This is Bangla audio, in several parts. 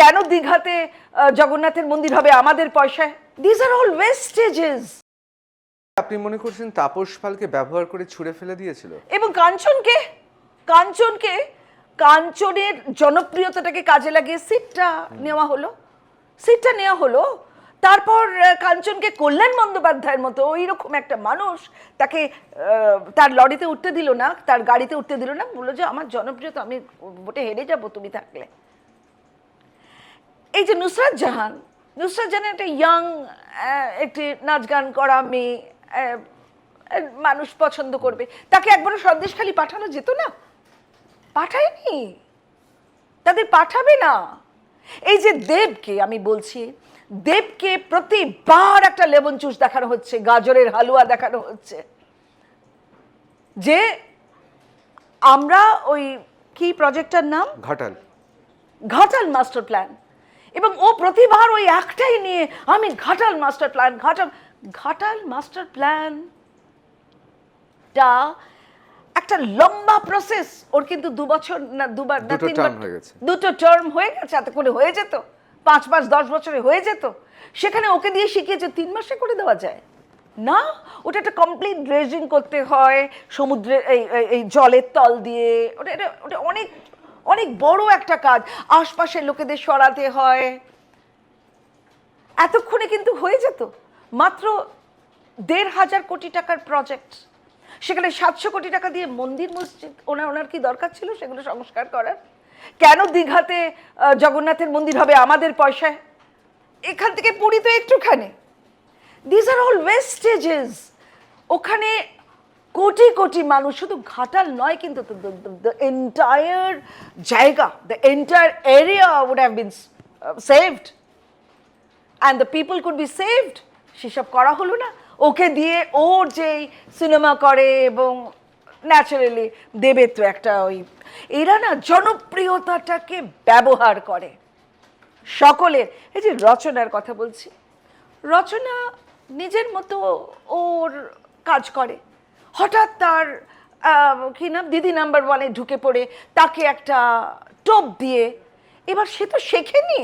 কেন দীঘাতে জগন্নাথের মন্দির হবে আমাদের পয়সায়? দিস আর অল ওয়েস্টেজেস আপনি মনে করছেন তাপস পালকে ব্যবহার করে ছুঁড়ে ফেলে দিয়েছিল? এবং কাঞ্চনকে কাঞ্চনকে কাঞ্চনের জনপ্রিয়তাটাকে কাজে লাগিয়ে সিটটা নেওয়া হলো। সিটটা নেওয়া হলো। তারপর কাঞ্চনকে কল্যাণ বন্দ্যোপাধ্যায়ের মতো ওই রকম একটা মানুষ তাকে তার লরিতে উঠতে দিল না তার গাড়িতে উঠতে দিল না। বলল যে আমার জনপ্রিয়তা আমি ভোটে হেরে যাব তুমি থাকলে। এই যে নুসরাত জাহান নুসরাত জাহান একটা ইয়াং একটি নাচ গান করা মেয়ে মানুষ পছন্দ করবে। তাকে একবারও সন্দেশখালি পাঠানো যেত না? পাঠায়নি? তাদের পাঠাবে না? এই যে দেবকে আমি বলছি দেবকে প্রতিবার একটা লেবন জুস দেখানো হচ্ছে গাজরের হালুয়া দেখানো হচ্ছে। যে আমরা ওই কি প্রজেক্টটার নাম? ঘাটাল। Ghatal master plan. এবং ও প্রতিবার ওই একটাই নিয়ে আমি Ghatal master plan Ghatal Ghatal master plan টা একটা লম্বা প্রসেস ওর কিন্তু দু বছর না দুবার না তিনবার। দুটো টার্ম হয়ে গেছে এত করে হয়ে যেত। পাঁচ মাস দশ বছরে হয়ে যেত। সেখানে ওকে দিয়ে শিখিয়েছে তিন মাসে করে দেওয়া যায়। না ওটা একটা কমপ্লিট ড্রেজিং করতে হয় সমুদ্রে এই এই- এই জলের তল দিয়ে। ওটা এটা ওটা অনেক অনেক বড় একটা কাজ। আশপাশের লোকেদের সরাতে হয়। এতক্ষণে কিন্তু হয়ে যেত। মাত্র দেড় হাজার কোটি টাকার প্রজেক্ট সেখানে সাতশো কোটি টাকা দিয়ে মন্দির, মসজিদ, ওনার ওনার কি দরকার ছিল সেগুলো সংস্কার করার? কেন দীঘাতে জগন্নাথের মন্দির হবে আমাদের পয়সায়? এখান থেকে পুরী তো একটুখানি। দিজ আর অল ওয়েস্টেজেস ওখানে কোটি কোটি মানুষ, শুধু ঘাটাল নয়, কিন্তু এন্টায়ার জায়গা the entire area would have been saved and the people could be saved সেসব করা হলো না। ওকে দিয়ে ওর যেই সিনেমা করে এবং ন্যাচারালি দেবের তো একটা ওই, এরা না জনপ্রিয়তাটাকে ব্যবহার করে। সকলের, এই যে রচনার কথা বলছি, রচনা নিজের মতো ওর কাজ করে। হঠাৎ তার কি নাম? দিদি নাম্বার ওয়ানে ঢুকে পড়ে, তাকে একটা টোপ দিয়ে, এবার সে তো শেখেনি।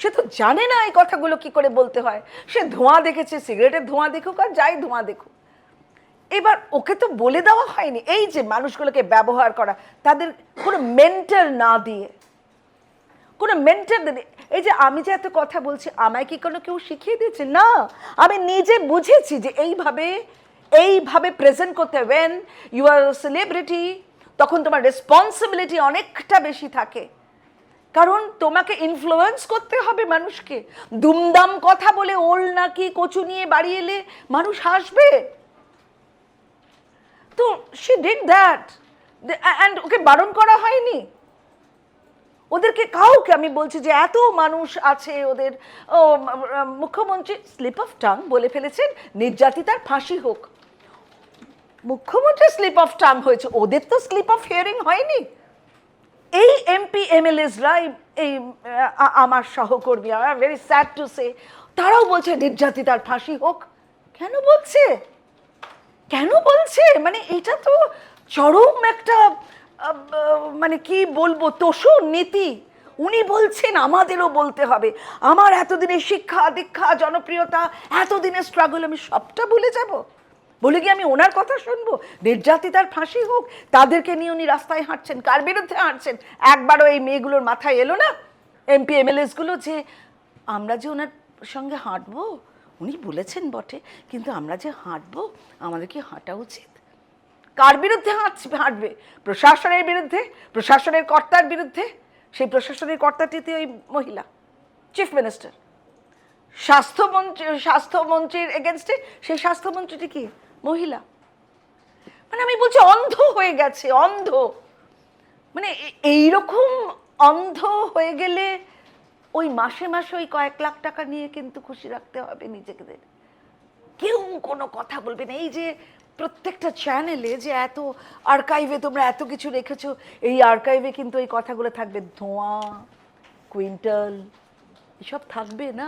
সে তো জানে না এই কথাগুলো কি করে বলতে হয়। সে ধোঁয়া দেখেছে, সিগারেটের ধোঁয়া দেখুক আর যাই ধোঁয়া দেখুক। এবার ওকে তো বলে দেওয়া হয়নি, এই যে মানুষগুলোকে ব্যবহার করা, তাদের কোনো মেন্টাল না দিয়ে। কোনো মেন্টাল এই যে আমি যে এত কথা বলছি, আমায় কি কোনো কেউ শিখিয়ে দিয়েছে? না, আমি নিজে বুঝেছি যে এইভাবে এইভাবে প্রেজেন্ট করতে ওয়েন ইউ আর সেলিব্রিটি তখন তোমার রেসপন্সিবিলিটি অনেকটা বেশি থাকে। কারণ তোমাকে ইনফ্লুয়েন্স করতে হবে মানুষকে। দুমদাম কথা বলে ওল নাকি কচু নিয়ে বাড়ি এলে মানুষ হাসবে। তো শি ডিড দ্যাট অ্যান্ড ওকে বারণ করা হয়নি। ওদেরকে কাউকে আমি বলছি যে এত মানুষ আছে ওদের মুখ্যমন্ত্রী স্লিপ অফ টাং বলে ফেলেছেন, নির্যাতিতার ফাঁসি হোক। মুখ্যমন্ত্রী স্লিপ অফ টাং হয়েছে, ওদের তো স্লিপ অফ হিয়ারিং হয়নি। এই এমপি এমএলএসরা এই আমার সহকর্মী I very sad to say তারাও বলছে নির্যাতিতার ফাঁসি হোক। কেন বলছে? কেন বলছে? মানে এটা তো চরম একটা মানে কি বলব তসু নীতি। উনি বলছেন, আমাদেরও বলতে হবে। আমার এতদিনের শিক্ষা, দীক্ষা, জনপ্রিয়তা, এতদিনের স্ট্রাগল আমি সবটা ভুলে যাব। বলে কি আমি ওনার কথা শুনব? নির্যাতিতার ফাঁসি হোক, তাদেরকে নিয়ে উনি রাস্তায় হাঁটছেন, কার বিরুদ্ধে হাঁটছেন? একবারও এই মেয়েগুলোর মাথায় এলো না? এমপি এমএলএসগুলো যে, আমরা যে ওনার সঙ্গে হাঁটবো? উনি বলেছেন বটে, কিন্তু আমরা যে হাঁটবো, আমাদের কি হাঁটা উচিত? কার বিরুদ্ধে হাঁটবে? প্রশাসনের বিরুদ্ধে? প্রশাসনের কর্তার বিরুদ্ধে? সেই প্রশাসনের কর্তাটিতে ওই মহিলা চিফ মিনিস্টার স্বাস্থ্যমন্ত্রী, স্বাস্থ্যমন্ত্রীর এগেনস্টে সেই স্বাস্থ্যমন্ত্রীটি কি? মহিলা? মানে আমি বলছি অন্ধ হয়ে গেছে, অন্ধ। মানে এইরকম অন্ধ হয়ে গেলে ওই মাসে মাসে ওই কয়েক লাখ টাকা নিয়ে কিন্তু খুশি রাখতে হবে নিজেদের। কেউ কোনো কথা বলবে না। এই যে প্রত্যেকটা চ্যানেলে যে এত আর্কাইভে তোমরা এত কিছু রেখেছো, এই আর্কাইভে কিন্তু এই কথাগুলো থাকবে। ধোঁয়া কুইন্টাল এসব থাকবে না।